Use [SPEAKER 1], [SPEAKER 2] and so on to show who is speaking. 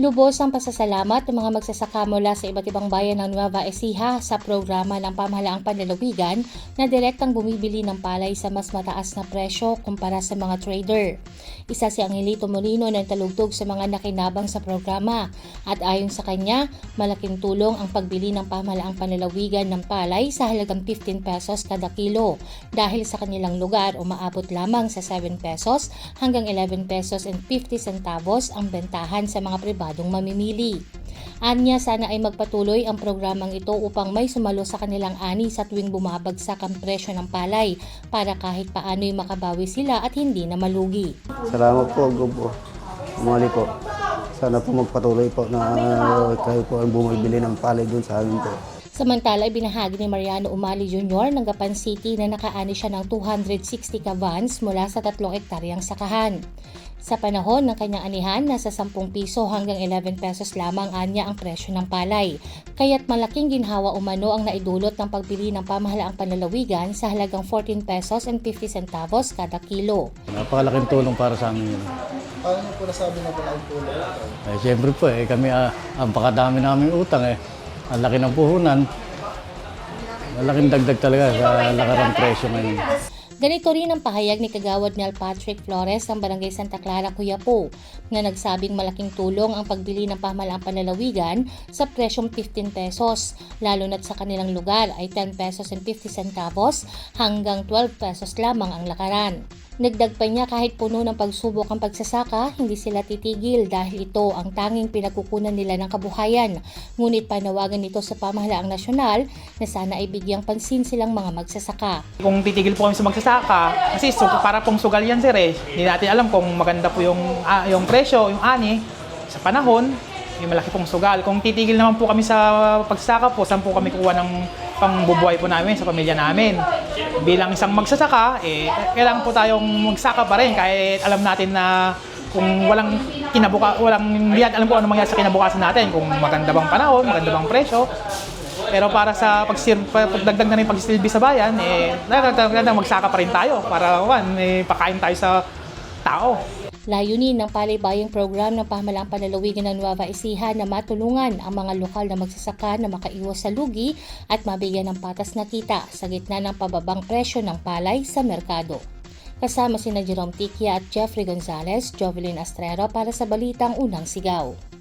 [SPEAKER 1] Lubos ang pasasalamat ng mga magsasaka mula sa iba't ibang bayan ng Nueva Ecija sa programa ng pamahalaang panlalawigan na direktang bumibili ng palay sa mas mataas na presyo kumpara sa mga trader. Isa si Angelito Molino ng talugtog sa mga nakinabang sa programa at ayon sa kanya, malaking tulong ang pagbili ng pamahalaang panlalawigan ng palay sa halagang 15 pesos kada kilo dahil sa kanilang lugar umaabot lamang sa 7 pesos hanggang 11 pesos and 50 centavos ang bentahan sa mga pribadong mamimili. Anya sana ay magpatuloy ang programang ito upang may sumalo sa kanilang ani sa tuwing bumabagsak ang presyo ng palay para kahit paano'y makabawi sila at hindi na malugi.
[SPEAKER 2] Salamat po, Gobo. Umali po. Sana po magpatuloy po na kayo po ang bumibili ng palay dun sa amin po.
[SPEAKER 1] Samantala, ibinahagi ni Mariano Umali Jr. ng Gapan City na nakaani siya ng 260 kavans mula sa tatlong ektaryang sakahan. Sa panahon ng kanyang anihan, nasa 10 piso hanggang 11 pesos lamang anya ang presyo ng palay. Kaya't malaking ginhawa umano ang naidulot ng pagbili ng pamahalaang panlalawigan sa halagang 14 pesos and 50 centavos kada kilo.
[SPEAKER 3] Napakalaking tulong para sa amin yun.
[SPEAKER 4] Paano po nasabi na malaking tulong ito?
[SPEAKER 3] Eh, siyempre po, eh, kami, ah, ang pakadami namin utang eh. Ang laki ng puhunan. Malaking dagdag talaga sa lakarang presyo ngayon.
[SPEAKER 1] Ganito rin ang pahayag ni Kagawad Nel Patrick Flores ng Barangay Santa Clara, Cuyapo, na nagsabing malaking tulong ang pagbili ng pamahalaang panlalawigan sa presyong 15 pesos, lalo na't sa kanilang lugar ay 10 pesos and 50 centavos hanggang 12 pesos lamang ang lakaran. Nagdag pa niya kahit puno ng pagsubok ang pagsasaka, hindi sila titigil dahil ito ang tanging pinagkukunan nila ng kabuhayan. Ngunit panawagan nito sa pamahalaang nasyonal na sana ay bigyang pansin silang mga magsasaka.
[SPEAKER 5] Kung titigil po kami sa magsasaka, kasi su- para pong sugal yan sir eh. Hindi natin alam kung maganda po yung, ah, yung presyo, yung ani, sa panahon, yung malaki pong sugal. Kung titigil naman po kami sa pagsasaka po, saan po kami kuha ng pangbubuhay po namin sa pamilya namin. Bilang isang magsasaka, eh, kailangan po tayong magsaka pa rin kahit alam natin na kung walang kinabuka, walang, natin alam kung ano mangyari sa kinabukasan natin, kung maganda bang panahon, maganda bang presyo. Pero para sa pagdagdag na rin pagsisilbi sa bayan, eh, talagang magsaka pa rin tayo para one, eh, pakain tayo sa tao.
[SPEAKER 1] Layunin ng palibayang program ng pamahalaang panlalawigan ng Nueva Ecija na matulungan ang mga lokal na magsasaka na makaiwas sa lugi at mabigyan ng patas na kita sa gitna ng pababang presyo ng palay sa merkado. Kasama sina Jerome Tikia at Jeffrey Gonzalez, Jovelyn Astrero para sa Balitang Unang Sigaw.